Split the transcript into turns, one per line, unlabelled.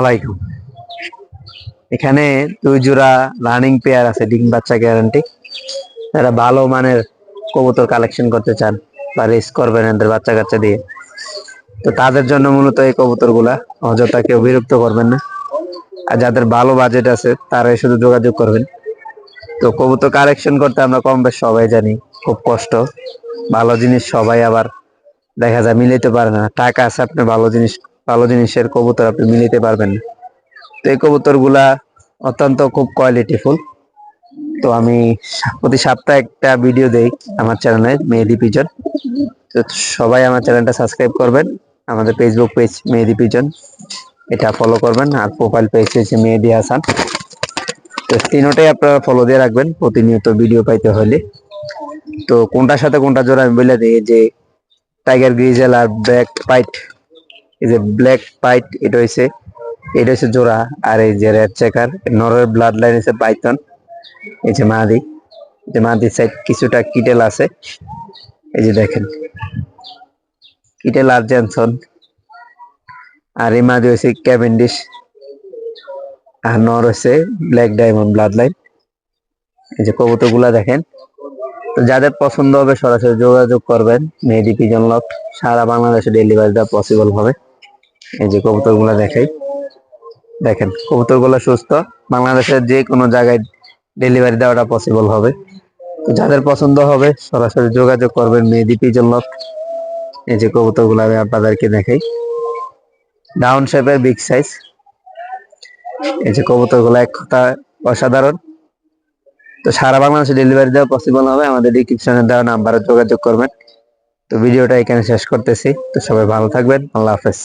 আলাইকুম। এখানে দুই জোড়া রানিং পেয়ার আছে, ডিম বাচ্চা গ্যারান্টি যারা ভালো মানের কবুতর কালেকশন করতে চান বা রেস করবেন এদের বাচ্চা কাচ্চা দিয়ে। তো তাদের জন্য মূলত এই কবুতরগুলা অযথা কেউ বিরক্ত করবেন না। আর যাদের ভালো বাজেট আছে, তারাই শুধু যোগাযোগ করবেন। তো কবুতর কালেকশন করতে আমরা কম বেশ সবাই জানি, খুব কষ্ট। ভালো জিনিস সবাই আবার দেখা যায়, মিলাইতে পারে না। টাকা আছে, আপনি ভালো জিনিস ভালো জিনিসের কবুতর আপনি মিলাইতে পারবেন। তো এই কবুতরগুলা অত্যন্ত খুব কোয়ালিটিফুল তো আমি প্রতি সপ্তাহে একটা ভিডিও দেই আমার চ্যানেলে মেহেদি পিজন। তো সবাই আমার চ্যানেলটা সাবস্ক্রাইব করবেন। আমাদের ফেসবুক পেজ মেহেদি পিজন। এটা ফলো করবেন। আর প্রোফাইল পেজ হচ্ছে মেহেদি হাসান। তো তিনোটাই আপনারা ফলো দিয়ে রাখবেন প্রতিনিয়ত ভিডিও পাইতে হলে। তো কোনটার সাথে কোনটা জোড়া আমি বলে দিই যে টাইগার গ্রিজেল আর ব্যাক পাইট এই যে ব্ল্যাক পাইট এটা হইছে, এটা হচ্ছে জোড়া, আর এই যে রেড চেকার নরের ব্লাড লাইন হচ্ছে পাইথন এই যে মাদি যে মাদির সাইড কিছুটা কিটেল আছে, এই যে দেখেন, কিটেল আর জেনসন আর এই মাদি হচ্ছে ক্যাভেন্ডিশ আর নর হচ্ছে ব্ল্যাক ডায়মন্ড ব্লাড লাইন এই যে কবুতরগুলা দেখেন যাদের পছন্দ হবে সরাসরি যোগাযোগ করবেন। মেহেদি পিজন লক সারা বাংলাদেশে ডেলিভারি দেওয়া পসিবল হবে। এই যে কবুতরগুলা দেখাই। দেখেন কবুতরগুলা সুস্থ। বাংলাদেশের যে কোনো জায়গায় ডেলিভারি দেওয়াটা পসিবল হবে। তো যাদের পছন্দ হবে, সরাসরি যোগাযোগ করবেন মেহেদি পিজন লক এই যে কবুতরগুলা আমি আপনাদেরকে দেখাই। ডাউন শেপের বিগ সাইজ এই যে কবুতরগুলা এক কথা অসাধারণ। তো সারা বাংলাদেশে ডেলিভারি দেওয়া পসিবল হবে। আমাদের ডিসক্রিপশনে দেওয়া নাম্বারে যোগাযোগ করবেন। তো ভিডিওটা এখানে শেষ করতেছি। তো সবাই ভালো থাকবেন। আল্লাহ হাফেজ।